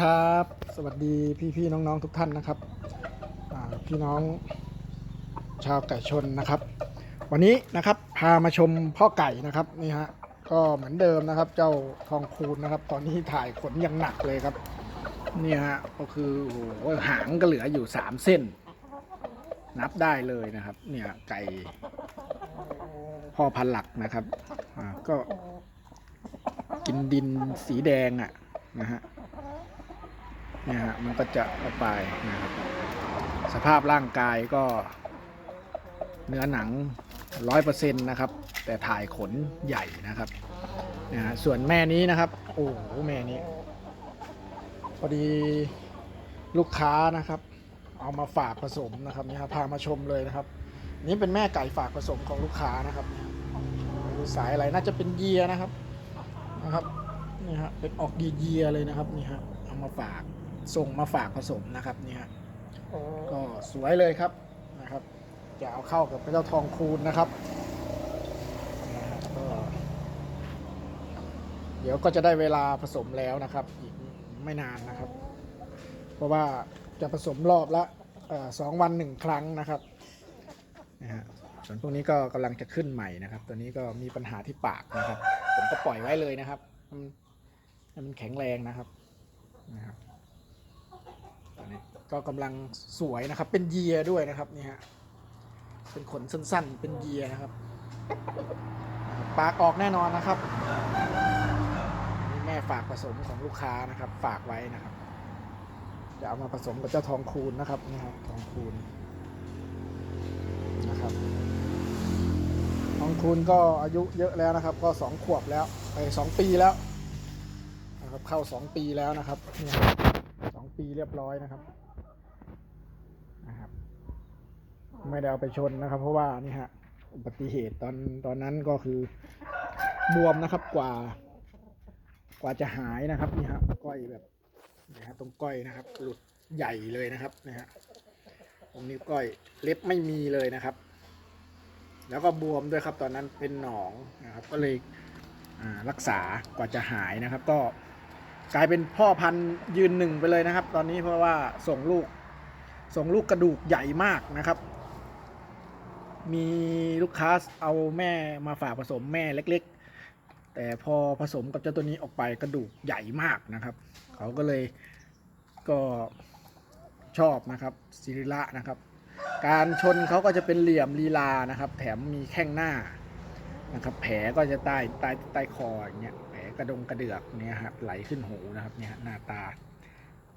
ครับ สวัสดีพี่พี่ๆน้องๆทุกท่านนะครับพี่น้องชาวไก่ชนนะครับ วันนี้นะครับพามาชมพ่อไก่นะครับนี่ฮะก็เหมือนเดิมนะครับ เจ้าทองคูณนะครับ ตอนนี้ถ่ายขนอย่างหนักเลยครับนี่ฮะก็คือโอ้โหหางก็เหลืออยู่สามเส้น นับได้เลยนะครับ เนี่ยไก่พ่อพันหลักนะครับก็กินดินสีแดงอะนะฮะ เนี่ยฮะมันก็จะออกไปนะครับสภาพร่างกายก็เนื้อหนังร้อยเปอร์เซ็นต์นะครับ แต่ถ่ายขนใหญ่นะครับนะฮะส่วนแม่นี้นะครับ โอ้โหแม่นี้พอดีลูกค้านะครับ เอามาฝากผสมนะครับนี่ยครับพามาชมเลยนะครับ นี่เป็นแม่ไก่ฝากผสมของลูกค้านะครับสายอะไรน่าจะเป็นเยียนะครับนะครับนี่ฮะเป็นออกเยียเลยนะครับนี่ฮะเอามาฝาก ส่งมาฝากผสมนะครับนี่ฮะก็สวยเลยครับนะครับจะเอาเข้ากับเจ้าทองคูณนะครับนะฮะก็เดี๋ยวก็จะได้เวลาผสมแล้วนะครับ อีกไม่นานนะครับ เพราะว่าจะผสมรอบละเอ่อสองวันหนึ่งครั้งนะครับนะฮะส่วนพวกนี้ก็กำลังจะขึ้นใหม่นะครับ ตัวนี้ก็มีปัญหาที่ปากนะครับ ผมก็ปล่อยไว้เลยนะครับให้มันให้มันแข็งแรงนะครับนะครับตอ นี้ก็กำลังสวยนะครับ เป็นเยียด้วยนะครับนี่ฮะเป็นขนสั้นๆ เป็นเยียนะครับนะครับ ปากออกแน่นอนนะครับนี่แม่ฝากผสมของลูกค้านะครับ ฝากไว้นะครับจะเอามาผสมกับเจ้าทองคูณนะครับนี่ครับทองคูณนะครับทองคูณก็อายุเยอะแล้วนะครับ ก็สองขวบแล้วไปสองปีแล้วนะครับเข้าสองปีแล้วนะครับเนี่ย ปีเรียบร้อยนะครับนะครับ ไม่ได้เอาไปชนนะครับ เพราะว่านี่ฮะอุบัติเหตุตอนตอนนั้นก็คือบวมนะครับกว่า กว่าจะหายนะครับนี่ฮะก้อยแบบนะฮะตรงก้อยนะครับ หลุดใหญ่เลยนะครับนะฮะตรงนิ้วก้อยเล็บไม่มีเลยนะครับ แล้วก็บวมด้วยครับ ตอนนั้นเป็นหนองนะครับ ก็เลยรักษากว่าจะหายนะครับ ก็ กลายเป็นพ่อพันธุ์ยืนหนึ่งไปเลยนะครับ ตอนนี้เพราะว่าส่งลูก ส่งลูกกระดูกใหญ่มากนะครับ มีลูกค้าเอาแม่มาฝากผสมแม่เล็ก ๆ แต่พอผสมกับเจ้าตัวนี้ออกไปกระดูกใหญ่มากนะครับ เขาก็เลยก็ชอบนะครับซิริละนะครับ การชนเขาก็จะเป็นเหลี่ยมลีลานะครับ แถมมีแข้งหน้านะครับ แผลก็จะใต้ใต้ใต้คออย่างเงี้ย กระดงกระเดือกเนี่ยครับไหลขึ้นหูนะครับเนี่ยหน้าตา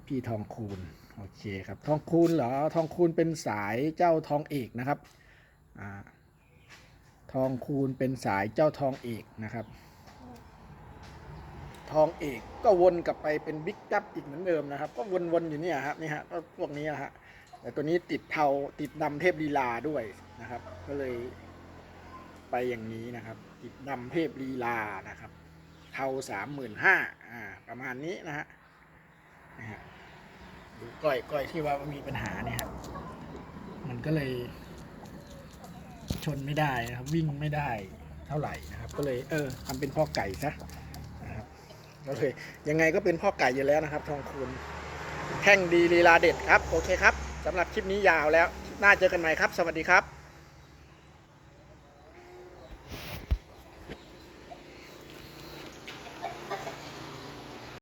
พี่ทองคูณโอเคครับทองคูณเหรอทองคูณเป็นสายเจ้าทองเอกนะครับอ่าทองคูณเป็นสายเจ้าทองเอกนะครับ ทองเอกก็วนกลับไปเป็นบิ๊กจับอีกเหมือนเดิมนะครับ ก็วนๆอยู่เนี่ยครับนี่ฮะก็พวกนี้นะฮะแต่ตัวนี้ติดเทาติดดำเทพลีลาด้วยนะครับ ก็เลยไปอย่างนี้นะครับ ติดดำเทพลีลานะครับ เทาสามหมื่นห้าอ่า ประมาณนี้นะฮะนะฮะดูก้อยก้อยที่ว่ามีปัญหาเนี่ยครับมันก็เลยชนไม่ได้นะครับ วิ่งไม่ได้เท่าไหร่นะครับ ก็เลยเออทำเป็นพ่อไก่ซะนะครับก็เลยยังไงก็เป็นพ่อไก่อยู่แล้วนะครับ ทองคูณแข่งดีลีลาเด็ดครับ โอเคครับสำหรับคลิปนี้ยาวแล้ว หน้าเจอกันใหม่ครับ สวัสดีครับ